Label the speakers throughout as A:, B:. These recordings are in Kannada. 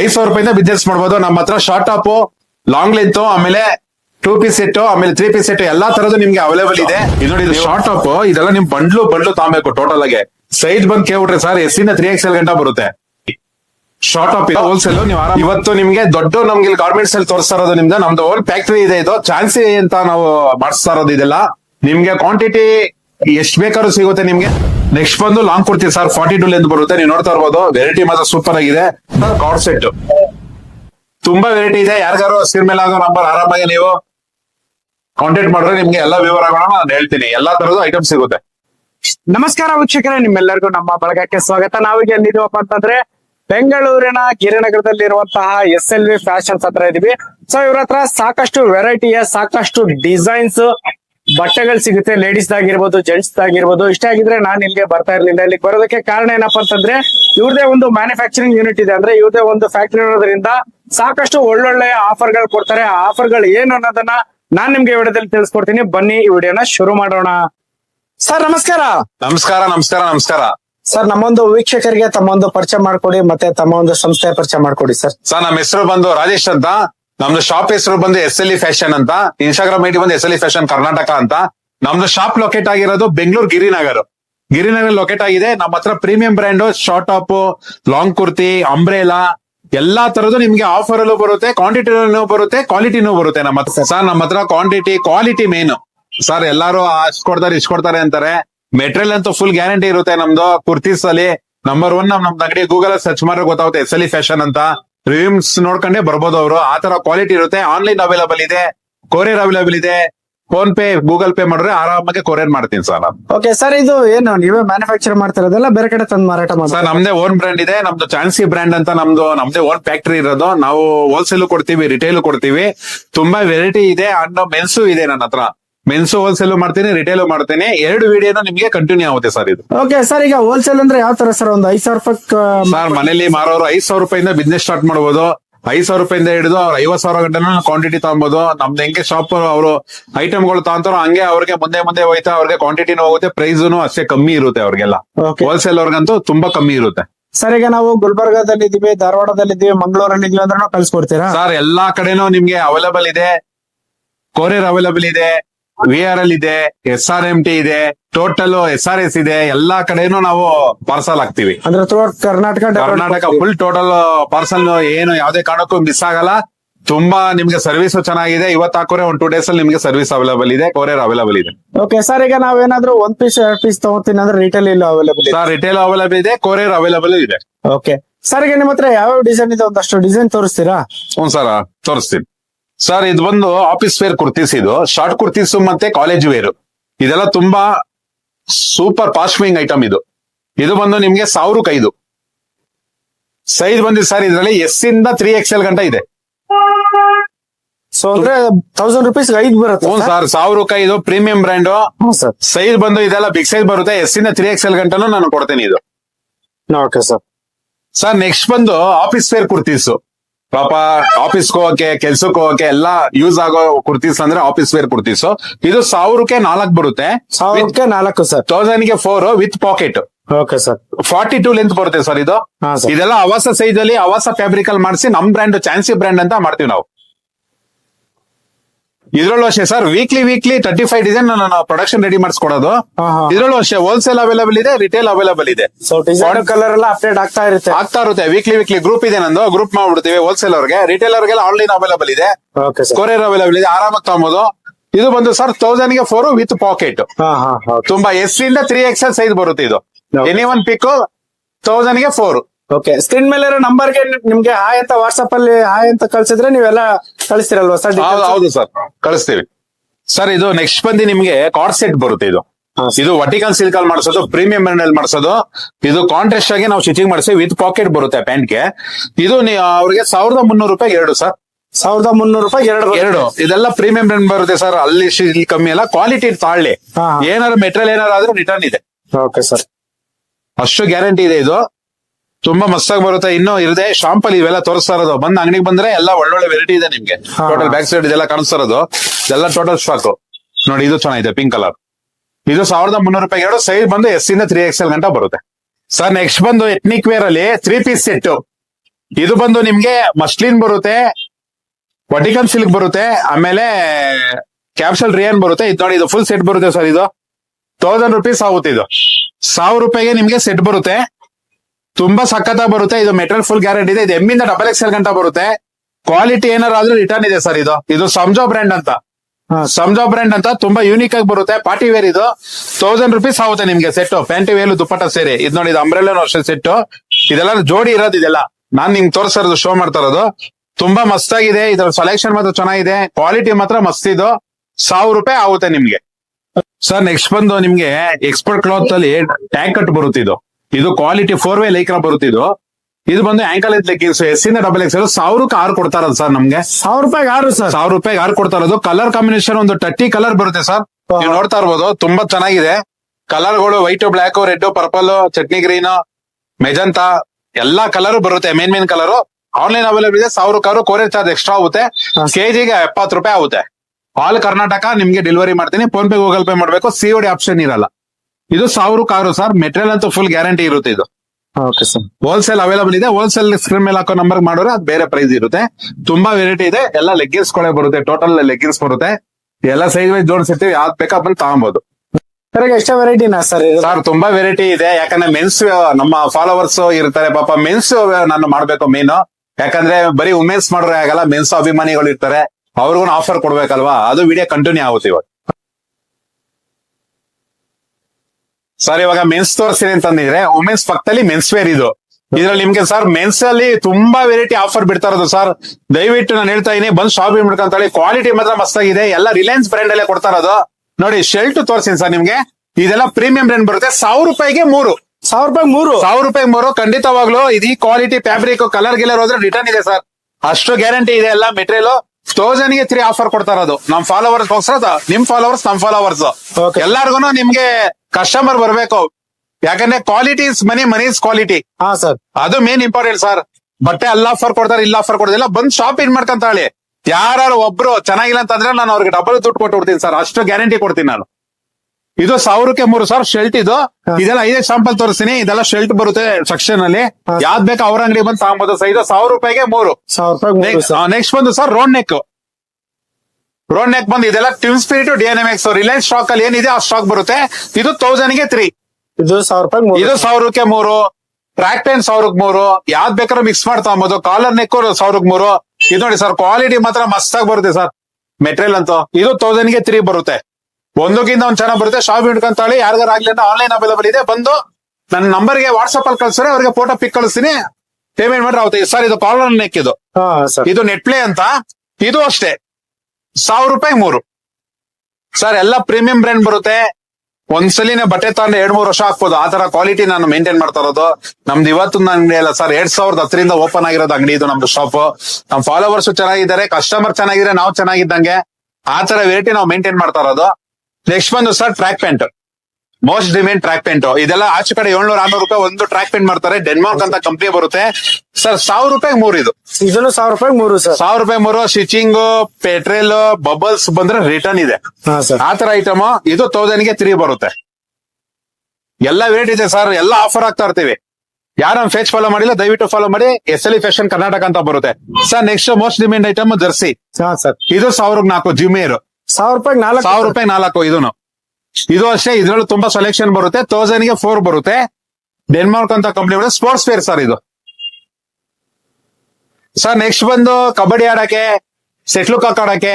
A: ಐದ್ ಸಾವಿರ ರೂಪಾಯಿಂದ ಬಿಸ್ನೆಸ್ ಮಾಡ್ಬೋದು. ನಮ್ಮ ಹತ್ರ ಶಾರ್ಟ್ ಟಾಪ್ ಲಾಂಗ್ ಲೆಂತ್ ಆಮೇಲೆ ಟೂ ಪೀಸ್ ಸೆಟ್ ಆಮೇಲೆ ತ್ರೀ ಪೀಸ್ ಸೆಟ್ ಎಲ್ಲಾ ತರದ್ದು ನಿಮ್ಗೆ ಅವೈಲೇಬಲ್ ಇದೆ. ನೋಡಿ ಶಾರ್ಟ್ ಟಾಪ್ ಇದೆಲ್ಲ ನಿಮ್ ಬಂಡ್ಲು ಬಂಡ್ಲು ತಾಂಬೇಕು ಟೋಟಲ್ ಆಗಿ. ಸೈಜ್ ಬಂದ್ ಕೇಳ್ಬಿಟ್ರೆ ಸರ್ ಎಸ್ ಇಂದ ತ್ರೀ ಎಕ್ಸ್ ಎಲ್ ಗಂಟ ಬರುತ್ತೆ. ಶಾರ್ಟ್ ಟಾಪ್ ಹೋಲ್ಸೇಲ್ ನೀವು ಇವತ್ತು ನಿಮ್ಗೆ ದೊಡ್ಡ ನಮ್ಗೆ ಇಲ್ಲಿ ಗಾರ್ಮೆಂಟ್ಸ್ ಅಲ್ಲಿ ತೋರಿಸ್ತಾ ಇರೋದು ನಿಮ್ದು, ನಮ್ದು ಓನ್ ಫ್ಯಾಕ್ಟರಿ ಇದೆ, ಇದು. ಚಾನ್ಸಿ ಅಂತ ನಾವು ಮಾಡಿಸ್ತಾ ಇರೋದು ಇದೆಲ್ಲ. ನಿಮ್ಗೆ ಕ್ವಾಂಟಿಟಿ ಎಷ್ಟ್ ಬೇಕಾದ್ರೂ ಸಿಗುತ್ತೆ ನಿಮ್ಗೆ. ನೆಕ್ಸ್ಟ್ ಬಂದು ಲಾಂಗ್ ಕೊಡ್ತೀವಿ ಸರ್ ಫಾರ್ಟಿ ಟು ಲೆಂತ್ ಬರುತ್ತೆ. ನೀವು ನೋಡ್ತಾ ಇರ್ಬೋದು ವೆರೈಟಿ ಮಾತ್ರ ಸೂಪರ್ ಆಗಿದೆ. ಕಾರ್ಡ್ ಸೆಟ್ ತುಂಬಾ ವೆರೈಟಿ ಇದೆ. ಯಾರಿಗಾರು ಸಿರ್ ಮೇಲೆ ಆಗೋ ನಂಬರ್ ಆರಾಮಾಗಿ ನೀವು ಕಾಂಟ್ಯಾಕ್ಟ್ ಮಾಡಿದ್ರೆ ನಿಮ್ಗೆ ಎಲ್ಲಾ ವಿವರಗಳನ್ನ ನಾನು ಹೇಳ್ತೀನಿ. ಎಲ್ಲಾ ತರದ್ದು ಐಟಮ್ ಸಿಗುತ್ತೆ.
B: ನಮಸ್ಕಾರ ವೀಕ್ಷಕರೇ, ನಿಮ್ಮೆಲ್ಲರಿಗೂ ನಮ್ಮ ಬಳಗಕ್ಕೆ ಸ್ವಾಗತ. ನಾವೀಗ ಎಲ್ಲಿದೀವಪ್ಪ ಅಂತಂದ್ರೆ, ಬೆಂಗಳೂರಿನ ಗಿರಿನಗರದಲ್ಲಿರುವಂತಹ ಎಸ್ ಎಲ್ ವಿ ಫ್ಯಾಷನ್ಸ್ ಹತ್ರ ಇದೀವಿ. ಸೊ ಇವ್ರ ಹತ್ರ ಸಾಕಷ್ಟು ವೆರೈಟಿಯ ಸಾಕಷ್ಟು ಡಿಸೈನ್ಸ್ ಬಟ್ಟೆಗಳು ಸಿಗುತ್ತೆ ಲೇಡೀಸ್ ಆಗಿರ್ಬೋದು ಜೆಂಟ್ಸ್ ಆಗಿರ್ಬೋದು. ಇಷ್ಟ ಆಗಿದ್ರೆ ನಾನು ಇಲ್ಲಿಗೆ ಬರ್ತಾ ಇರ್ಲಿಲ್ಲ. ಇಲ್ಲಿ ಬರೋದಕ್ಕೆ ಕಾರಣ ಏನಪ್ಪಾ ಅಂತಂದ್ರೆ ಇವ್ರದೇ ಒಂದು ಮ್ಯಾನುಫ್ಯಾಕ್ಚರಿಂಗ್ ಯೂನಿಟ್ ಇದೆ. ಅಂದ್ರೆ ಇವ್ರದೇ ಒಂದು ಫ್ಯಾಕ್ಟರಿ ಇರೋದ್ರಿಂದ ಸಾಕಷ್ಟು ಒಳ್ಳೊಳ್ಳೆ ಆಫರ್ಗಳು ಕೊಡ್ತಾರೆ. ಆ ಆಫರ್ಗಳು ಏನು ಅನ್ನೋದನ್ನ ನಾನ್ ನಿಮ್ಗೆ ವಿಡಿಯೋದಲ್ಲಿ ತಿಳಿಸ್ಕೊಡ್ತೀನಿ. ಬನ್ನಿ ಈ ವಿಡಿಯೋನ ಶುರು ಮಾಡೋಣ. ಸರ್ ನಮಸ್ಕಾರ.
A: ನಮಸ್ಕಾರ ನಮಸ್ಕಾರ ನಮಸ್ಕಾರ.
B: ಸರ್ ನಮ್ಮೊಂದು ವೀಕ್ಷಕರಿಗೆ ತಮ್ಮೊಂದು ಪರಿಚಯ ಮಾಡ್ಕೊಡಿ ಮತ್ತೆ ತಮ್ಮ ಒಂದು ಸಂಸ್ಥೆಯ ಪರಿಚಯ ಮಾಡ್ಕೊಡಿ ಸರ್.
A: ಸರ್ ನಮ್ಮ ಹೆಸರು ಬಂದು ರಾಜೇಶ್ ಅಂತ. ನಮ್ದು ಶಾಪ್ ಹೆಸರು ಬಂದು ಎಸ್ ಎಲ್ ಇ ಫ್ಯಾಷನ್ ಅಂತ ಇನ್ಸ್ಟಾಗ್ರಾಮ್ ಐಡಿ ಬಂದು S L E fashion Karnataka ಅಂತ. ನಮ್ದು ಶಾಪ್ ಲೊಕೇಟ್ ಆಗಿರೋದು ಬೆಂಗಳೂರು ಗಿರಿನಗರ್ ಗಿರಿನಗರ್ ಲೊಕೇಟ್ ಆಗಿದೆ. ನಮ್ಮ ಹತ್ರ premium brand short top long kurti umbrella ಎಲ್ಲಾ ತರದ್ದು ನಿಮ್ಗೆ ಆಫರ್ ಅಲ್ಲೂ ಬರುತ್ತೆ ಕ್ವಾಂಟಿಟಿನೂ ಬರುತ್ತೆ ಕ್ವಾಲಿಟಿನೂ ಬರುತ್ತೆ ನಮ್ಮ ಹತ್ರ. ಸರ್ ನಮ್ಮ ಹತ್ರ ಕ್ವಾಂಟಿಟಿ ಕ್ವಾಲಿಟಿ ಮೇನ್ ಸರ್ ಎಲ್ಲಾರು ಅಷ್ಟು ಕೊಡ್ತಾರೆ, ಇಷ್ಟು ಕೊಡ್ತಾರೆ ಅಂತಾರೆ. ಮೆಟೀರಿಯಲ್ ಅಂತೂ ಫುಲ್ ಗ್ಯಾರಂಟಿ ಇರುತ್ತೆ ನಮ್ದು. ಕುರ್ತೀಸ್ ಅಲ್ಲಿ ನಂಬರ್ ಒನ್ ನಮ್ ನಮ್ದು ಅಂಗಡಿ ಗೂಗಲ್ ಸರ್ಚ್ ಮಾಡ್ರೆ ಗೊತ್ತಾಗುತ್ತೆ ಎಸ್ ಎಲ್ ಇ ಫ್ಯಾಷನ್ ಅಂತ. ರಿವ್ಯೂಸ್ ನೋಡ್ಕೊಂಡೆ ಬರ್ಬೋದು ಅವರು. ಆ ತರ ಕ್ವಾಲಿಟಿ ಇರುತ್ತೆ. ಆನ್ಲೈನ್ ಅವೈಲಬಲ್ ಇದೆ. ಕೊರಿಯರ್ ಅವೈಲಬಲ್ ಇದೆ. ಫೋನ್ ಪೇ ಗೂಗಲ್ ಪೇ ಮಾಡಿದ್ರೆ ಆರಾಮಾಗಿ ಕೊರಿಯರ್ ಮಾಡ್ತೀನಿ ಸರ್ ನಾನು.
B: ಓಕೆ ಸರ್ ಇದು ಏನು ನೀವೇ ಮ್ಯಾನುಫ್ಯಾಕ್ಚರ್ ಮಾಡ್ತಿರೋದಲ್ಲ? ಬೇರೆ ಕಡೆ ತಂದು ಮಾರಾಟ
A: ಸರ್
B: ಮಾಡ್ತಾರೆ?
A: ನಮ್ದೇ ಓನ್ ಬ್ರ್ಯಾಂಡ್ ಇದೆ. ನಮ್ದು ಚಾನ್ಸಿ ಬ್ರ್ಯಾಂಡ್ ಅಂತ ನಮ್ದು ನಮ್ದೇ ಓನ್ ಫ್ಯಾಕ್ಟರಿ ಇರೋದು. ನಾವು ಹೋಲ್ಸೇಲ್ ಕೊಡ್ತೀವಿ ರಿಟೇಲ್ ಕೊಡ್ತೀವಿ. ತುಂಬಾ ವೆರೈಟಿ ಇದೆ. ಅಂಡ್ ಮೆನ್ಸು ಇದೆ ನನ್ನ ಹತ್ರ. ಮೆನ್ಸು ಹೋಲ್ಸೇಲ್ ಮಾಡ್ತೀನಿ ರಿಟೇಲ್ ಮಾಡ್ತೀನಿ. ಎರಡು ವಿಡಿಯೋ ನಿಮ್ಗೆ ಕಂಟಿನ್ಯೂ ಆಗುತ್ತೆ ಸರ್ ಇದು.
B: ಓಕೆ ಸರ್ ಈಗ ಹೋಲ್ಸೇಲ್ ಅಂದ್ರೆ ಯಾವ ತರ ಸರ್ ಒಂದು ಐದು ಸಾವಿರ ರೂಪಾಯಿ
A: ಸರ್ ಮನೇಲಿ ಮಾರೋರು ಐದು ಸಾವಿರ ರೂಪಾಯಿಂದ ಬಿಸ್ನೆಸ್ ಸ್ಟಾರ್ಟ್ ಮಾಡ್ಬೋದು. ಐದು ಸಾವಿರ ರೂಪಾಯಿಂದ ಹಿಡಿದು ಅವ್ರ ಐವತ್ ಸಾವಿರ ಗಂಟೆ ಕ್ವಾಂಟಿಟಿ ತಗೊಬೋದು. ನಮ್ದು ಹೆಂಗೆ ಶಾಪ್ ಅವರು ಐಟಮ್ಗಳು ತಗೊಂತಾರೋ ಹಂಗೆ ಅವ್ರಿಗೆ ಮುಂದೆ ಮುಂದೆ ಹೋಯ್ತಾ ಅವ್ರಿಗೆ ಕ್ವಾಂಟಿಟಿನೂ ಹೋಗುತ್ತೆ ಪ್ರೈಸ್ನು ಅಷ್ಟೇ ಕಮ್ಮಿ ಇರುತ್ತೆ ಅವ್ರಿಗೆಲ್ಲ. ಹೋಲ್ಸೇಲ್ ಅವ್ರಿಗಂತೂ ತುಂಬಾ ಕಮ್ಮಿ ಇರುತ್ತೆ.
B: ಸರ್ ಈಗ ನಾವು ಗುಲ್ಬರ್ಗಾದಲ್ಲಿ ಇದೀವಿ ಧಾರವಾಡದಲ್ಲಿ ಇದೀವಿ ಮಂಗಳೂರಲ್ಲಿ ಇದೀವಿ ಅಂದ್ರೆ ಕಳ್ಸಿಕೊಡ್ತೀರಾ?
A: ಸರ್ ಎಲ್ಲಾ ಕಡೆನೂ ನಿಮ್ಗೆ ಅವೈಲೇಬಲ್ ಇದೆ. ಕೊರಿಯರ್ ಅವೈಲಬಲ್ ಇದೆ. ವಿ ಆರ್ ಎಲ್ ಇದೆ ಎಸ್ ಆರ್ ಎಂ ಟಿ ಇದೆ ಟೋಟಲ್ ಎಸ್ ಆರ್ ಎಸ್ ಇದೆ ಎಲ್ಲಾ ಕಡೆನೂ ನಾವು ಪಾರ್ಸಲ್ ಹಾಕ್ತಿವಿ.
B: ಅಂದ್ರೆ Karnataka
A: Karnataka full total parcel ಏನು ಯಾವ್ದೇ ಕಾರಣಕ್ಕೂ ಮಿಸ್ ಆಗಲ್ಲ. ತುಂಬಾ ನಿಮ್ಗೆ ಸರ್ವಿಸ್ ಚೆನ್ನಾಗಿದೆ. ಇವತ್ತು ಹಾಕೋರೆ ಒಂದ್ ಟೂ ಡೇಸ್ ಅಲ್ಲಿ ನಿಮ್ಗೆ ಸರ್ವಿಸ್ ಅವೈಲೇಬಲ್ ಇದೆ ಕೊರಿಯರ್ ಅವೈಲಬಲ್ ಇದೆ.
B: ಓಕೆ ಸರ್ ಈಗ ನಾವೇನಾದ್ರೂ ಒಂದ್ ಪೀಸ್ ಎರಡ್ ಪೀಸ್ ತಗೋತೀನಿ ಅಂದ್ರೆ ರಿಟೇಲ್ ಇಲ್ಲ ಅವೈಲೇಬಲ್ ಇದೆ?
A: ಸರ್ ರಿಟೇಲ್ ಅವೈಲೇಬಲ್ ಇದೆ ಕೊರಿಯರ್ ಅವೈಲೇಬಲ್ ಇದೆ.
B: ಓಕೆ ಸರ್ ಈಗ ನಿಮ್ಮ ಹತ್ರ ಯಾವ ಡಿಸೈನ್ ಇದೆ? ಒಂದಷ್ಟು ಡಿಸೈನ್ ತೋರಿಸ್ತೀರಾ?
A: ಹ್ಞೂ ಸರ್ ತೋರಿಸ್ತೀನಿ. ಸರ್ ಇದು ಬಂದು ಆಫೀಸ್ ವೇರ್ ಕುರ್ತೀಸ್ ಇದು. ಶಾರ್ಟ್ ಕುರ್ತೀಸ್ ಮತ್ತೆ ಕಾಲೇಜ್ ವೇರ್ ಇದೆಲ್ಲ ತುಂಬಾ ಸೂಪರ್ ಪಾಶ್ಮಿಂಗ್ ಐಟಮ್ ಇದು. ಇದು ಬಂದು ನಿಮ್ಗೆ ಸಾವಿರ ಕೈದು ಸೈಜ್ ಬಂದಿದೆ ಸರ್ ಇದರಲ್ಲಿ ಎಸ್ ಇಂದ ತ್ರೀ ಎಕ್ಸ್ ಎಲ್ ಗಂಟ ಇದೆ.
B: ಸೊ ಅಂದ್ರೆ ತೌಸಂಡ್ ರುಪೀಸ್ ಐದು ಬರುತ್ತೆ
A: ಹ್ಞೂ ಸರ್ ಸಾವಿರಕ್ಕೆ ಐದು ಪ್ರೀಮಿಯಂ ಬ್ರ್ಯಾಂಡ್
B: ಸರ್
A: ಸೈಜ್ ಬಂದು ಇದೆಲ್ಲ ಬಿಗ್ ಸೈಜ್ ಬರುತ್ತೆ. ಎಸ್ ಇಂದ ತ್ರೀ ಎಕ್ಸ್ ಎಲ್ ಗಂಟನು ನಾನು ಕೊಡ್ತೇನೆ ಇದು.
B: ಓಕೆ ಸರ್
A: ಸರ್ ನೆಕ್ಸ್ಟ್ ಬಂದು ಆಫೀಸ್ ವೇರ್ ಕುರ್ತೀಸ್ ಪಾಪ ಆಫೀಸ್ಗೆ ಹೋಗಕ್ಕೆ ಕೆಲ್ಸಕ್ಕೆ ಹೋಗಕ್ಕೆ ಎಲ್ಲ ಯೂಸ್ ಆಗೋ ಕುರ್ತೀಸ್ ಅಂದ್ರೆ ಆಫೀಸ್ ವೇರ್ ಕುರ್ತೀಸ್. ಇದು ಸಾವಿರಕ್ಕೆ ನಾಲ್ಕು ಬರುತ್ತೆ.
B: ಸಾವಿರಕ್ಕೆ ನಾಲ್ಕು sir
A: ತೌಸಂಡ್ಗೆ four with pocket
B: okay sir
A: forty two length ಬರುತ್ತೆ ಸರ್ ಇದು. ಇದೆಲ್ಲ ಅವಾಸ ಸೈಜ್ ಅಲ್ಲಿ ಅವಾಸ ಫ್ಯಾಬ್ರಿಕ್ ಅಲ್ಲಿ ಮಾಡಿಸಿ ನಮ್ ಬ್ರ್ಯಾಂಡ್ ಚಾನ್ಸಿ ಬ್ರ್ಯಾಂಡ್ ಅಂತ ಮಾಡ್ತೀವಿ ನಾವು. ಇದ್ರಲ್ಲೂ ಅಷ್ಟೇ sir weekly weekly thirty five design ನಾನು ಪ್ರೊಡಕ್ಷನ್ ರೆಡಿ ಮಾಡಿಸ್ಕೊಡೋದು. ಇದ್ರಲ್ಲೂ ಅಷ್ಟೇ ಹೋಲ್ಸೇಲ್ ಅವೈಲಬಲ್ ಇದೆ ರಿಟೇಲ್ ಅವೈಲಬಲ್ ಇದೆ.
B: ಸೊ ಡಿಸೈನ್ ಕಲರ್ ಎಲ್ಲ ಅಪ್ಡೇಟ್ ಆಗ್ತಾ ಇರುತ್ತೆ.
A: ಆಗ್ತಾ ಇರುತ್ತೆ ವೀಕ್ಲಿ ವೀಕ್ಲಿ ಗ್ರೂಪ್ ಇದೆ ನಂದು ಗ್ರೂಪ್ ಮಾಡ್ಬಿಡ್ತೀವಿ ಹೋಲ್ಸೇಲ್ ಅವ್ರಿಗೆ. ರಿಟೇಲ್ ಅವ್ರಿಗೆಲ್ಲ ಆನ್ಲೈನ್ ಅವೈಲಬಲ್ ಇದೆ. ಕೊರಿಯರ್ ಅವೈಲಬಲ್ ಇದೆ ಆರಾಮಾಗಿ ತಗೊಬೋದು. ಇದು ಬಂದು ಸರ್ ತೌಸಂಡ್ಗೆ ಫೋರ್ ವಿತ್ ಪಾಕೆಟ್ ತುಂಬಾ ಎಸ್ ಇಂದ ತ್ರೀ ಎಕ್ಸ್ ಸೈಜ್ ಬರುತ್ತೆ ಇದು. ಎನಿ ಒನ್ ಪಿಕ್ ತೌಸಂಡ್ಗೆ ಫೋರ್
B: ಓಕೆ ಸ್ಕ್ರೀನ್ ಮೇಲೆ ಇರೋ ನಂಬರ್ಗೆ ನಿಮ್ಗೆ ಹಾಯ್ ಅಂತ ವಾಟ್ಸ್ಆಪ್ ಅಲ್ಲಿ ಹಾಯ್ ಅಂತ ಕಳ್ಸಿದ್ರೆ ನೀವೆಲ್ಲ ಕಳಿಸ್ತೀರಲ್ವಾ ಸರ್
A: ಹೌದು ಸರ್. ಕಳಿಸ್ತೀವಿ. ಸರ್ ಇದು ನೆಕ್ಸ್ಟ್ ಬಂದು ನಿಮ್ಗೆ ಕಾರ್ಡ್ ಸೆಟ್ ಬರುತ್ತೆ ಇದು. ಇದು ವರ್ಟಿಕಲ್ ಸಿಲ್ಕ್ ಅಲ್ಲಿ ಮಾಡಿಸೋದು ಪ್ರೀಮಿಯಂ ಅಲ್ಲಿ ಮಾಡಿಸೋದು. ಇದು ಕಾಂಟ್ರಾಸ್ಟ್ ಆಗಿ ನಾವು ಸ್ಟಿಚಿಂಗ್ ಮಾಡಿಸಿ ವಿತ್ ಪಾಕೆಟ್ ಬರುತ್ತೆ ಪ್ಯಾಂಟ್ಗೆ. ಇದು ನೀ- ಅವ್ರಿಗೆ ಸಾವಿರದ ಮುನ್ನೂರು ರೂಪಾಯಿ ಎರಡು ಸರ್.
B: ಸಾವಿರದ ಮುನ್ನೂರು ರೂಪಾಯಿ ಎರಡು
A: ಎರಡು. ಇದೆಲ್ಲ ಪ್ರೀಮಿಯಂ ಬ್ರ್ಯಾಂಡ್ ಬರುತ್ತೆ ಸರ್. ಅಲ್ಲಿ ಇಲ್ಲಿ ಕಮ್ಮಿ ಅಲ್ಲ ಕ್ವಾಲಿಟಿ ತಾಳ್ಲಿ ಏನಾದ್ರು ಮೆಟೀರಿಯಲ್ ಏನಾದ್ರು ಆದ್ರೂ ರಿಟರ್ನ್ ಇದೆ.
B: ಓಕೆ ಸರ್
A: ಅಷ್ಟು ಗ್ಯಾರಂಟಿ ಇದೆ ಇದು. ತುಂಬಾ ಮಸ್ತಾಗಿ ಬರುತ್ತೆ. ಇನ್ನು ಇರದೆ ಶಾಂಪಲ್ ಇವೆಲ್ಲ ತೋರಿಸ್ತಾ ಇರೋದು. ಬಂದ್ ಅಂಗಡಿಗೆ ಬಂದ್ರೆ ಎಲ್ಲ ಒಳ್ಳೊಳ್ಳೆ ವೆರೈಟಿ ಇದೆ ನಿಮ್ಗೆ. ಟೋಟಲ್ ಬ್ಯಾಕ್ ಸೈಡ್ ಇದೆಲ್ಲ ಕಾಣಿಸ್ತಾ ಇರೋದು. ಇದೆಲ್ಲ ಟೋಟಲ್ ಸ್ಟಾಕ್ ನೋಡಿ ಇದು ಚೆನ್ನಾಗಿದೆ ಪಿಂಕ್ ಕಲರ್ ಇದು ಸಾವಿರದ ಮುನ್ನೂರು ರೂಪಾಯಿ ಎರಡು ಸೈಜ್ ಬಂದು ಎಸ್ ಇಂದ ತ್ರೀ ಎಕ್ಸ್ ಎಲ್ ಗಂಟ ಬರುತ್ತೆ. ಸರ್ ನೆಕ್ಸ್ಟ್ ಬಂದು ಎತ್ನಿಕ್ ವೇರ್ ಅಲ್ಲಿ ತ್ರೀ ಪೀಸ್ ಸೆಟ್ ಇದು ಬಂದು ನಿಮ್ಗೆ ಮಸ್ಲಿನ್ ಬರುತ್ತೆ ವಟಿಕನ್ ಸಿಲ್ಕ್ ಬರುತ್ತೆ ಆಮೇಲೆ ಕ್ಯಾಪ್ಸಲ್ ರಿಯನ್ ಬರುತ್ತೆ. ಇದು ನೋಡಿ ಇದು ಫುಲ್ ಸೆಟ್ ಬರುತ್ತೆ ಸರ್ ಇದು. ತೌಸಂಡ್ ರುಪೀಸ್ ಆಗುತ್ತೆ ಇದು. ಸಾವಿರ ರೂಪಾಯಿಗೆ ನಿಮ್ಗೆ ಸೆಟ್ ಬರುತ್ತೆ. ತುಂಬಾ ಸಖತ್ತಾಗಿ ಬರುತ್ತೆ. ಇದು ಮೆಟೀರಿಯಲ್ ಫುಲ್ ಗ್ಯಾರಂಟಿ ಇದೆ. ಇದು ಎಮ್ಮಿಂದ ಡಬಲ್ ಎಕ್ಸೆಲ್ ಗಂಟ ಬರುತ್ತೆ. ಕ್ವಾಲಿಟಿ ಏನಾದ್ರು ಆದ್ರೂ ರಿಟರ್ನ್ ಇದೆ ಸರ್ ಇದು. ಇದು ಸಂಜೋ ಬ್ರ್ಯಾಂಡ್ ಅಂತ. ಸಂಜೋ ಬ್ರ್ಯಾಂಡ್ ಅಂತ ತುಂಬಾ ಯೂನಿಕ್ ಆಗಿ ಬರುತ್ತೆ. ಪಾರ್ಟಿ ವೇರ್ ಇದು. ತೌಸಂಡ್ ರುಪೀಸ್ ಆಗುತ್ತೆ ನಿಮ್ಗೆ ಸೆಟ್ ಪ್ಯಾಂಟಿ ವೇಲು ದುಪ್ಪಟ್ಟ ಸೇರಿ. ಇದು ನೋಡಿ ಇದು ಅಂಬ್ರೆಲ್ಲೂ ಅಷ್ಟೇ ಸೆಟ್ ಇದೆಲ್ಲ ಜೋಡಿ ಇರೋದು ಇದೆಲ್ಲ. ನಾನ್ ನಿಮ್ಗೆ ತೋರಿಸೋದು ಶೋ ಮಾಡ್ತಾ ಇರೋದು ತುಂಬಾ ಮಸ್ತಾಗಿದೆ. ಇದ್ರ ಸೆಲೆಕ್ಷನ್ ಮಾತ್ರ ಚೆನ್ನಾಗಿದೆ. ಕ್ವಾಲಿಟಿ ಮಾತ್ರ ಮಸ್ತ್ ಇದು. ಸಾವಿರ ರೂಪಾಯಿ ಆಗುತ್ತೆ ನಿಮ್ಗೆ. ಸರ್ ನೆಕ್ಸ್ಟ್ ಬಂದು ನಿಮ್ಗೆ ಎಕ್ಸ್ಪರ್ಟ್ ಕ್ಲಾತ್ ಅಲ್ಲಿ ಟ್ಯಾಂಕ್ ಕಟ್ ಬರುತ್ತೆ ಇದು. ಇದು ಕ್ವಾಲಿಟಿ ಫೋರ್ ವೇ ಲೈಕ್ರ ಬರುತ್ತಿದ್ದು ಇದು. ಇದು ಬಂದು ಆಂಕಲ್ ಲೆಗ್ಗಿನ್ಸ್ ಎಸ್ ಇಂದ ಡಬಲ್ ಎಕ್ಸ್ ಸಾವಿರಕ್ಕೆ ಆರು ಕೊಡ್ತಾರ ಸರ್ ನಮ್ಗೆ.
B: ಸಾವಿರ ರೂಪಾಯಿಗೆ ಆರು ಸರ್
A: ಸಾವಿರ ರೂಪಾಯಿಗೆ ಆರು ಕೊಡ್ತಾ ಇರೋದು ಕಲರ್ ಕಾಂಬಿನೇಷನ್ ಒಂದು ಟರ್ಟಿ ಕಲರ್ ಬರುತ್ತೆ ಸರ್ ನೀವು ನೋಡ್ತಾ ಇರ್ಬೋದು ತುಂಬಾ ಚೆನ್ನಾಗಿದೆ. ಕಲರ್ಗಳು white black red purple chutney green magenta ಎಲ್ಲಾ ಕಲರ್ ಬರುತ್ತೆ main main colour online available ಇದೆ ಸಾವಿರ ಕಾರು ಕೊರಿಯರ್ ಚಾರ್ಜ್ ಎಕ್ಸ್ಟ್ರಾ ಆಗುತ್ತೆ. ಕೆಜಿಗೆ ಎಪ್ಪತ್ತು ರೂಪಾಯಿ ಆಗುತ್ತೆ. ಆಲ್ ಕರ್ನಾಟಕ ನಿಮ್ಗೆ ಡೆಲಿವರಿ ಮಾಡ್ತೀನಿ. ಫೋನ್ ಪೇ ಗೂಗಲ್ ಪೇ ಮಾಡ್ಬೇಕು. ಸಿಒಡಿ ಆಪ್ಷನ್ ಇರಲ್ಲ. ಇದು ಸಾವಿರ ಕಾರು ಸರ್. ಮೆಟೀರಿಯಲ್ ಅಂತೂ ಫುಲ್ ಗ್ಯಾರಂಟಿ ಇರುತ್ತೆ ಇದು.
B: ಓಕೆ ಸರ್
A: ಹೋಲ್ಸೇಲ್ ಅವೈಲಬಲ್ ಇದೆ. ಹೋಲ್ಸೇಲ್ ಸ್ಕ್ರೀನ್ ಮೇಲೆ ಹಾಕೋ ನಂಬರ್ ಮಾಡಿದ್ರೆ ಅದು ಬೇರೆ ಪ್ರೈಸ್ ಇರುತ್ತೆ. ತುಂಬಾ ವೆರೈಟಿ ಇದೆ. ಎಲ್ಲ ಲೆಗ್ಗಿನ್ಸ್ ಕೊಳೆ ಬರುತ್ತೆ. ಟೋಟಲ್ ಲೆಗ್ಗಿನ್ಸ್ ಬರುತ್ತೆ. ಎಲ್ಲ ಸೈಜ್ ವೈಸ್ ಜೋಡಿಸಿರ್ತೀವಿ. ಯಾವ್ದು ಬೇಕಾ ಬಂದು ತಗೊಬಹುದು
B: ಎಷ್ಟೋ ವೆರೈಟಿನಾ ಸರ್ ಇದು?
A: ಸರ್ ತುಂಬಾ ವೆರೈಟಿ ಇದೆ. ಯಾಕಂದ್ರೆ ಮೆನ್ಸ್ ನಮ್ಮ ಫಾಲೋವರ್ಸ್ ಇರ್ತಾರೆ. ಪಾಪ ಮೆನ್ಸ್ ನಾನು ಮಾಡ್ಬೇಕು ಮೇನ್ ಯಾಕಂದ್ರೆ ಬರೀ ವುಮೆನ್ಸ್ ಮಾಡಿದ್ರೆ ಆಗಲ್ಲ. ಮೆನ್ಸ್ ಅಭಿಮಾನಿಗಳು ಇರ್ತಾರೆ. ಅವ್ರಿಗೂ ಆಫರ್ ಕೊಡ್ಬೇಕಲ್ವಾ? ಅದು ವಿಡಿಯೋ ಕಂಟಿನ್ಯೂ ಆಗುತ್ತೆ ಇವಾಗ. ಸರ್ ಇವಾಗ ಮೆನ್ಸ್ ತೋರಿಸ್ತೀನಿ ಅಂತಂದಿದ್ರೆ ವುಮೆನ್ಸ್ ಪಕ್ಕದಲ್ಲಿ ಮೆನ್ಸ್ ವೇರ್ ಇದು. ಇದ್ರಲ್ಲಿ ನಿಮ್ಗೆ ಸರ್ ಮೆನ್ಸ್ ಅಲ್ಲಿ ತುಂಬಾ ವೆರೈಟಿ ಆಫರ್ ಬಿಡ್ತಾ ಇರೋದು ಸರ್ ದಯವಿಟ್ಟು ನಾನು ಹೇಳ್ತಾ ಇದೀನಿ ಬಂದು ಶಾಪಿಂಗ್ ಹೇಳಿ ಕ್ವಾಲಿಟಿ ಮಾತ್ರ ಮಸ್ತಾಗಿದೆ ಎಲ್ಲ ರಿಲಯನ್ಸ್ ಬ್ರ್ಯಾಂಡ್ ಅಲ್ಲೇ ಕೊಡ್ತಾ ಇರೋದು. ನೋಡಿ ಶರ್ಟ್ ತೋರಿಸ್ತೀನಿ ಸರ್ ನಿಮ್ಗೆ. ಇದೆಲ್ಲ ಪ್ರೀಮಿಯಂ ಬ್ರ್ಯಾಂಡ್ ಬರುತ್ತೆ. ಸಾವಿರ ರೂಪಾಯಿಗೆ ಮೂರು.
B: ಸಾವಿರ ರೂಪಾಯಿ ಮೂರು?
A: ಸಾವಿರ ರೂಪಾಯಿ ಮೂರು. ಖಂಡಿತವಾಗ್ಲು ಇದು ಕ್ವಾಲಿಟಿ ಫ್ಯಾಬ್ರಿಕ್ ಕಲರ್ ಗಿಲರ್ ಹೋದ್ರೆ ರಿಟರ್ನ್ ಇದೆ ಸರ್ ಅಷ್ಟು ಗ್ಯಾರಂಟಿ ಇದೆ ಎಲ್ಲ ಮೆಟೀರಿಯಲ್ ತೌಸಂಡ್ಗೆ ತ್ರೀ ಆಫರ್ ಕೊಡ್ತಾ ಇರೋದು. ನಮ್ ಫಾಲೋವರ್ಸ್ ನಿಮ್ ಫಾಲೋವರ್ಸ್ ನಮ್ ಫಾಲೋವರ್ಸ್. ಎಲ್ಲಾರ್ಗು ನಿಮ್ಗೆ ಕಸ್ಟಮರ್ ಬರ್ಬೇಕು. ಯಾಕಂದ್ರೆ quality is money money is quality
B: ಹಾ ಸರ್
A: ಅದು ಮೇನ್ ಇಂಪಾರ್ಟೆಂಟ್ ಸರ್ ಬಟ್ಟೆ ಅಲ್ಲ ಆಫರ್ ಕೊಡ್ತಾರೆ ಇಲ್ಲ ಆಫರ್ ಕೊಡೋದಿಲ್ಲ ಬಂದ್ ಶಾಪ್ ಇನ್ ಮಾಡ್ಕೊಂತಾಳೆ? ಯಾರು ಒಬ್ರು ಚೆನ್ನಾಗಿಲ್ಲ ಅಂತಂದ್ರೆ ನಾನು ಅವ್ರಿಗೆ ಡಬಲ್ ದುಡ್ಡು ಕೊಟ್ಟು ಕೊಡ್ತೀನಿ ಸರ್ ಅಷ್ಟು ಗ್ಯಾರಂಟಿ ಕೊಡ್ತೀನಿ ನಾನು. ಇದು ಸಾವಿರಕ್ಕೆ ಮೂರು ಸಾವಿರ ಶೆಲ್ಟ್ ಇದು. ಇದೆಲ್ಲ ಐದೇ ಶಾಂಪಲ್ ತೋರಿಸ್ತೀನಿ. ಇದೆಲ್ಲ ಶೆಲ್ಟ್ ಬರುತ್ತೆ ಸೆಕ್ಷನ್ ಅಲ್ಲಿ. ಯಾವ್ದು ಬೇಕು ಅವ್ರ ಅಂಗಡಿ ಬಂದು ತಗೊಂಬೋದು ಸರ್ ಇದು ಸಾವಿರ ರೂಪಾಯಿಗೆ ಮೂರು. ನೆಕ್ಸ್ಟ್ ಬಂದು sir road neck road neck ಬಂದು ಇದೆಲ್ಲ team spirit D N M X Reliance stock ಅಲ್ಲಿ ಏನಿದೆ ಆ ಸ್ಟಾಕ್ ಬರುತ್ತೆ. ಇದು ತೌಸಂಡ್ಗೆ ತ್ರೀ
B: ಇದು ಸಾವಿರ ರೂಪಾಯಿ
A: ಇದು ಸಾವಿರಕ್ಕೆ ಮೂರು. ಟ್ರ್ಯಾಕ್ ಪೆನ್ ಸಾವಿರಕ್ಕೆ ಮೂರು. ಯಾವ್ದ್ ಬೇಕಾದ್ರೂ ಮಿಕ್ಸ್ ಮಾಡ್ತಾ ಅಂಬೋದು ಕಾಲರ್ ನೆಕ್ ಸಾವಿರಕ್ಕೆ ಮೂರು. ಇದು ನೋಡಿ ಸರ್ ಕ್ವಾಲಿಟಿ ಮಾತ್ರ ಮಸ್ತಾಗಿ ಬರುತ್ತೆ ಸರ್ ಮೆಟೀರಿಯಲ್ ಅಂತೂ. ಇದು ತೌಸಂಡ್ಗೆ ತ್ರೀ ಬರುತ್ತೆ. ಒಂದಕ್ಕಿಂತ ಒಂದ್ ಚೆನ್ನಾಗಿ ಬರುತ್ತೆ. ಶಾಪ್ ಹಿಡ್ಕೊಂತಾಳಿ ಯಾರಿಗಾರ ಆಗ್ಲಿ ಅಂತ ಆನ್ಲೈನ್ ಅವೈಲೇಬಲ್ ಇದೆ. ಬಂದು ನನ್ನ ನಂಬರ್ಗೆ ವಾಟ್ಸ್ಆಪ್ ಅಲ್ಲಿ ಕಳ್ಸಿದ್ರೆ ಅವ್ರಿಗೆ ಫೋಟೋ ಪಿಕ್ ಕಳಿಸ್ತೀನಿ. ಪೇಮೆಂಟ್ ಮಾಡ್ರೆ. ಆಗುತ್ತೆ ಸರ್ ಇದು ಕಾಲರ್ ನೆಕ್ ಇದು.
B: ಹಾ ಸರ್
A: ಇದು ನೆಟ್ ಪ್ಲೇ ಅಂತ. ಇದು ಅಷ್ಟೇ. ಸಾವಿರ ರೂಪಾಯಿ ಮೂರು. ಸರ್, ಎಲ್ಲ ಪ್ರೀಮಿಯಂ ಬ್ರ್ಯಾಂಡ್ ಬರುತ್ತೆ. ಒಂದ್ಸಲಿನೇ ಬಟ್ಟೆ ತಗೊಂಡು ಎರಡ್ ಮೂರು ವರ್ಷ ಹಾಕ್ಬೋದು ಆ ತರ ಕ್ವಾಲಿಟಿ ನಾನು ಮೇಂಟೈನ್ ಮಾಡ್ತಾ ಇರೋದು. ನಮ್ದು ಇವತ್ತು ಅಂಗಡಿ ಅಲ್ಲ ಸರ್. ಎರಡ್ ಸಾವಿರದ ಹತ್ತರಿಂದ ಓಪನ್ ಆಗಿರೋದು ಅಂಗಡಿ ಇದು ನಮ್ದು ಶಾಪ್ ನಮ್ ಫಾಲೋವರ್ಸ್ ಚೆನ್ನಾಗಿದ್ದಾರೆ ಕಸ್ಟಮರ್ ಚೆನ್ನಾಗಿದ್ರೆ ನಾವು ಚೆನ್ನಾಗಿದ್ದಂಗೆ. ಆ ತರ ವೆರೈಟಿ ನಾವು ಮೇಂಟೈನ್ ಮಾಡ್ತಾ ಇರೋದು. ನೆಕ್ಸ್ಟ್ ಬಂದು sir track pant most demand track pant ಇದೆಲ್ಲ ಆಚೆ ಕಡೆ ಏಳ್ನೂರ ಆರ್ನೂರು ರೂಪಾಯಿ ಒಂದು ಟ್ರ್ಯಾಕ್ ಪ್ಯಾಂಟ್ ಮಾಡ್ತಾರೆ. ಡೆನ್ಮಾರ್ಕ್ ಅಂತ ಕಂಪ್ನಿ ಬರುತ್ತೆ. ಸರ್ ಸಾವಿರ ರೂಪಾಯಿ ಮೂರು ಇದು.
B: ಇದನ್ನು ಸಾವಿರ ರೂಪಾಯಿ ಮೂರು ಸರ್
A: ಸಾವಿರ ರೂಪಾಯಿ ಮೂರು ಸ್ಟಿಚಿಂಗ್ ಪೆಟ್ರೋಲ್ ಬಬಲ್ಸ್ ಬಂದ್ರೆ ರಿಟರ್ನ್ ಇದೆ.
B: ಹಾ ಸರ್
A: ಆ ತರ ಐಟಮ್ ಇದು ತೌಸಂಡ್ಗೆ ತ್ರೀ ಬರುತ್ತೆ. ಎಲ್ಲ ವೇಟ್ ಇದೆ ಸರ್ ಎಲ್ಲ ಆಫರ್ ಆಗ್ತಾ ಇರ್ತೀವಿ. ಯಾರು ನಮ್ಮ ಫೇಸ್ ಫಾಲೋ ಮಾಡಿಲ್ಲ ದಯವಿಟ್ಟು ಫಾಲೋ ಮಾಡಿ. ಎಸ್ ಎಲ್ ಫ್ಯಾಷನ್ ಕರ್ನಾಟಕ ಅಂತ ಬರುತ್ತೆ. Sir next most demand item jersey.
B: ಹಾ ಸರ್
A: ಇದು ಸಾವಿರಕ್ಕೆ ನಾಲ್ಕು ಜಿಮೇರ್
B: ಸಾವಿರ ರೂಪಾಯಿ ನಾಲ್ಕು
A: ಸಾವಿರ ರೂಪಾಯಿ ನಾಲ್ಕು ಇದನ್ನು ಇದು ಅಷ್ಟೇ ಇದ್ರಲ್ಲೂ ತುಂಬಾ ಸೆಲೆಕ್ಷನ್ ಬರುತ್ತೆ. ತೌಸಂಡ್ಗೆ ಫೋರ್ ಬರುತ್ತೆ. ಡೆನ್ಮಾರ್ಕ್ ಅಂತ ಕಂಪ್ನಿ ಬರುತ್ತೆ. ಸ್ಪೋರ್ಟ್ಸ್ ಫೇರ್ ಸರ್ ಇದು. ಸರ್ ನೆಕ್ಸ್ಟ್ ಬಂದು ಕಬಡ್ಡಿ ಆಡಕ್ಕೆ ಸೆಟ್ಲು ಕಾಕ್ ಆಡಕ್ಕೆ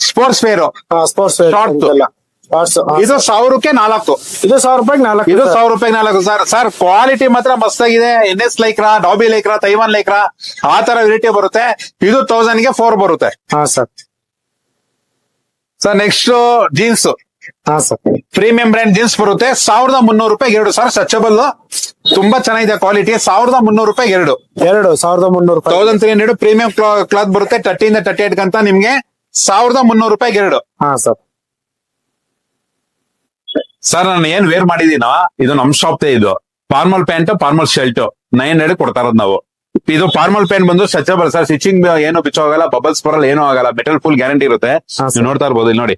A: ಸ್ಪೋರ್ಟ್ಸ್ ವೇರ್
B: ಸ್ಪೋರ್ಟ್ಸ್.
A: ಇದು ಸಾವಿರಕ್ಕೆ ನಾಲ್ಕು.
B: ಇದು ಸಾವಿರ ರೂಪಾಯಿ ನಾಲ್ಕು
A: ಇದು. ಸಾವಿರ ರೂಪಾಯಿ ನಾಲ್ಕು ಸರ್ ಸರ್ ಕ್ವಾಲಿಟಿ ಮಾತ್ರ ಮಸ್ತಾಗಿದೆ N S Lycra dobby Lycra Taiwan Lycra ಆ ತರ ವೆರೈಟಿ ಬರುತ್ತೆ. ಇದು ತೌಸಂಡ್ಗೆ ಫೋರ್ ಬರುತ್ತೆ.
B: ಹಾ ಸರ್
A: ಸರ್ ನೆಕ್ಸ್ಟ್ ಜೀನ್ಸ್
B: ಹಾ ಸರ್
A: ಪ್ರೀಮಿಯಂ ಬ್ರ್ಯಾಂಡ್ ಜೀನ್ಸ್ ಬರುತ್ತೆ. ಸಾವಿರದ ಮುನ್ನೂರು ರೂಪಾಯಿ ಎರಡು. ಸರ್ ಸ್ಟ್ರೆಚಬಲ್ ತುಂಬಾ ಚೆನ್ನಾಗಿದೆ ಕ್ವಾಲಿಟಿ ಸಾವಿರದ ಮುನ್ನೂರು ರೂಪಾಯಿ ಎರಡು.
B: ಎರಡು ಸಾವಿರದ ಮುನ್ನೂರು ರೂಪಾಯಿ.
A: Thousand three hundred premium cloth ಬರುತ್ತೆ. ತರ್ಟಿಯಿಂದ ತರ್ಟಿ ಏಟ್ ಗಂತ ನಿಮ್ಗೆ ಸಾವಿರದ ಮುನ್ನೂರು ರೂಪಾಯಿ ಎರಡು.
B: ಹಾ ಸರ್
A: ಸರ್ ನಾನು ಏನ್ ವೇರ್ ಮಾಡಿದೀನೋ ಇದು ನಮ್ ಶಾಪ್ ಇದು. Formal pant formal shirt nine hundred ಕೊಡ್ತಾ ಇರೋದು ನಾವು. ಇದು ಫಾರ್ಮಲ್ ಪ್ಯಾಂಟ್ ಬಂದು ಸ್ಟ್ರೆಚಬಲ್ ಸರ್ ಸ್ಟಿಚಿಂಗ್ ಏನು ಬಿಚ್ಚೋಗಲ್ಲ ಬಬಲ್ಸ್ ಬರಲ್ಲ ಏನೂ ಆಗಲ್ಲ. ಮೆಟಲ್ ಫುಲ್ ಗ್ಯಾರಂಟಿ ಇರುತ್ತೆ.
B: ಹಾ,
A: ನೀವು ನೋಡ್ತಾ ಇರ್ಬೋದು ಇಲ್ಲಿ ನೋಡಿ.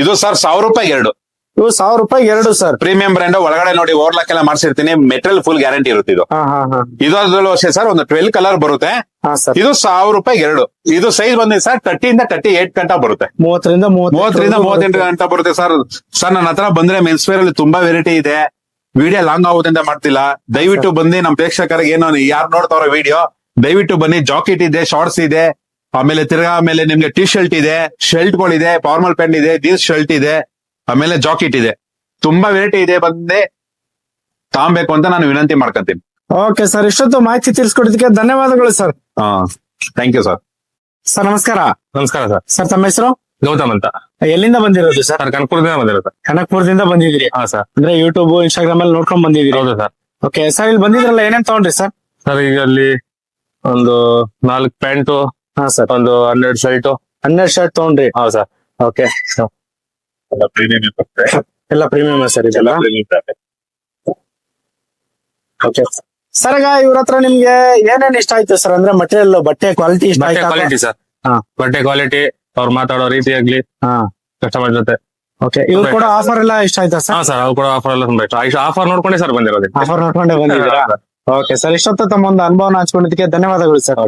A: ಇದು ಸರ್ ಸಾವಿರ ರೂಪಾಯಿ ಎರಡು.
B: ಇವು ಸಾವಿರ ರೂಪಾಯಿ ಎರಡು ಸರ್.
A: ಪ್ರೀಮಿಯಂ ಬ್ರ್ಯಾಂಡ್ ಒಳಗಡೆ ನೋಡಿ ಓವರ್ಲಾಕ್ ಎಲ್ಲ ಮಾಡಿಸಿರ್ತೀನಿ ಮೆಟೀರಿಯಲ್ ಫುಲ್ ಗ್ಯಾರಂಟಿ ಇರುತ್ತೆ ಇದು.
B: ಹಾ ಹಾ ಹಾ.
A: ಇದರಲ್ಲೂ ಅಷ್ಟೇ ಸರ್ ಒಂದು ಟ್ವೆಲ್ ಕಲರ್ ಬರುತ್ತೆ.
B: ಹಾ ಸರ್.
A: ಇದು ಸಾವಿರ ರೂಪಾಯಿ ಎರಡು. ಇದು ಸೈಜ್ ಬಂದಿದೆ ಸರ್ ತರ್ಟಿಯಿಂದ ಇಂದ ತರ್ಟಿ ಏಟ್ ಗಂಟ ಬರುತ್ತೆ.
B: ಮೂವತ್ತರಿಂದ
A: ಮೂವತ್ತರಿಂದ ಮೂವತ್ತೆಂಟು ಗಂಟ ಬರುತ್ತೆ ಸರ್. ಸರ್ ನನ್ನ ಹತ್ರ ಬಂದ್ರೆ ಮೆನ್ಸ್ ವೇರ್ ಅಲ್ಲಿ ತುಂಬಾ ವೆರೈಟಿ ಇದೆ. ವಿಡಿಯೋ ಲಾಂಗ್ ಆಗೋದ್ರಿಂದ ಮಾಡ್ತಿಲ್ಲ. ದಯವಿಟ್ಟು ಬಂದು ನಮ್ಮ ಪ್ರೇಕ್ಷಕರಿಗೆ ಏನೋ ಯಾರು ನೋಡ್ತಾವ್ರ ವಿಡಿಯೋ ದಯವಿಟ್ಟು ಬನ್ನಿ. ಜಾಕೆಟ್ ಇದೆ ಶಾರ್ಟ್ಸ್ ಇದೆ. ಆಮೇಲೆ ತಿರ್ಗಾ ಆಮೇಲೆ ನಿಮ್ಗೆ ಟಿ ಶರ್ಟ್ ಇದೆ ಶರ್ಟ್ ಗಳಿದೆ ಫಾರ್ಮಲ್ ಪ್ಯಾಂಟ್ ಇದೆ ಜೀನ್ಸ್ ಶರ್ಟ್ ಇದೆ ಆಮೇಲೆ ಜಾಕೆಟ್ ಇದೆ. ತುಂಬಾ ವೆರೈಟಿ ಇದೆ ಬಂದೆ ತಾಂಬೇಕು ಅಂತ ನಾನು ವಿನಂತಿ ಮಾಡ್ಕೊಂತೀನಿ.
B: ಓಕೆ ಸರ್ ಇಷ್ಟೊತ್ತು ಮಾಹಿತಿ ತಿಳಿಸ್ಕೊಟ್ಟಿದ್ದಕ್ಕೆ ಧನ್ಯವಾದಗಳು ಸರ್
A: ಹಾ ಥ್ಯಾಂಕ್ ಯು ಸರ್
B: ಸರ್ ನಮಸ್ಕಾರ.
C: ನಮಸ್ಕಾರ ಸರ್
B: ಸರ್ ತಮ್ಮ ಹೆಸರು?
C: ಗೌತಮ್ ಅಂತ.
B: ಎಲ್ಲಿಂದ ಬಂದಿರೋದು ಸರ್
C: ಸರ್ ಕನಕಪುರದಿಂದ ಬಂದಿರೋದು.
B: ಕನಕಪುರದಿಂದ ಬಂದಿದ್ದೀರಿ.
C: ಹಾ ಸರ್
B: ಅಂದ್ರೆ ಯೂಟ್ಯೂಬ್ ಇನ್ಸ್ಟಾಗ್ರಾಮ್ ಅಲ್ಲಿ ನೋಡ್ಕೊಂಡ್ ಬಂದಿದ್ದೀರಿ.
C: ಹೌದು ಸರ್
B: ಓಕೆ ಸರ್ ಇಲ್ಲಿ ಬಂದಿದ್ರಲ್ಲ ಏನೇನ್ ತಗೊಂಡ್ರಿ ಸರ್
C: ಸರ್ ಈಗ ಅಲ್ಲಿ ಒಂದು ನಾಲ್ಕು ಪ್ಯಾಂಟು
B: ಹಾ ಸರ್
C: ಒಂದು ಹನ್ನೆರಡು ಶರ್ಟು
B: ಹನ್ನೆರಡು ಶರ್ಟ್ ತಗೊಂಡ್ರಿ?
C: ಹಾ ಸರ್
B: ಓಕೆ ಎಲ್ಲ ಪ್ರೀಮಿಯಂ ಸರ್ ಇದೆಲ್ಲ? ಓಕೆ ಸರ್ ಈಗ ಇವ್ರ ಹತ್ರ ನಿಮ್ಗೆ ಏನೇನ್ ಇಷ್ಟ ಆಯ್ತು ಸರ್ ಅಂದ್ರೆ ಮಟೀರಿಯಲ್ ಬಟ್ಟೆ ಕ್ವಾಲಿಟಿ ಇಷ್ಟ
C: ಬಟ್ಟೆ
B: ಆಯ್ತಾ?
C: ಕ್ವಾಲಿಟಿ ಸರ್
B: ಹಾ.
C: ಬಟ್ಟೆ ಕ್ವಾಲಿಟಿ ಅವ್ರು ಮಾತಾಡೋ ರೀತಿ ಆಗ್ಲಿ.
B: ಹಾ.
C: ಕಸ್ಟಮರ್ ಜೊತೆ.
B: ಓಕೆ ಇವ್ರು ಕೂಡ ಆಫರ್ ಎಲ್ಲ ಇಷ್ಟ ಆಯ್ತಾ
C: ಹಾ
B: ಸರ್
C: ಸರ್ ಅವ್ರು ಕೂಡ ಆಫರ್ ಎಲ್ಲ ತುಂಬಾ ಇಷ್ಟ. ಆಫರ್ ನೋಡ್ಕೊಂಡೆ ಸರ್ ಬಂದಿರೋದು
B: ಆಫರ್ ನೋಡ್ಕೊಂಡೆ ಬಂದಿದ್ದೀರಾ? ಓಕೆ ಸರ್ ಇಷ್ಟೊತ್ತು ತಮ್ಮ ಒಂದು ಅನುಭವನ ಹಂಚ್ಕೊಂಡಿದ್ದಕ್ಕೆ ಧನ್ಯವಾದಗಳು ಸರ್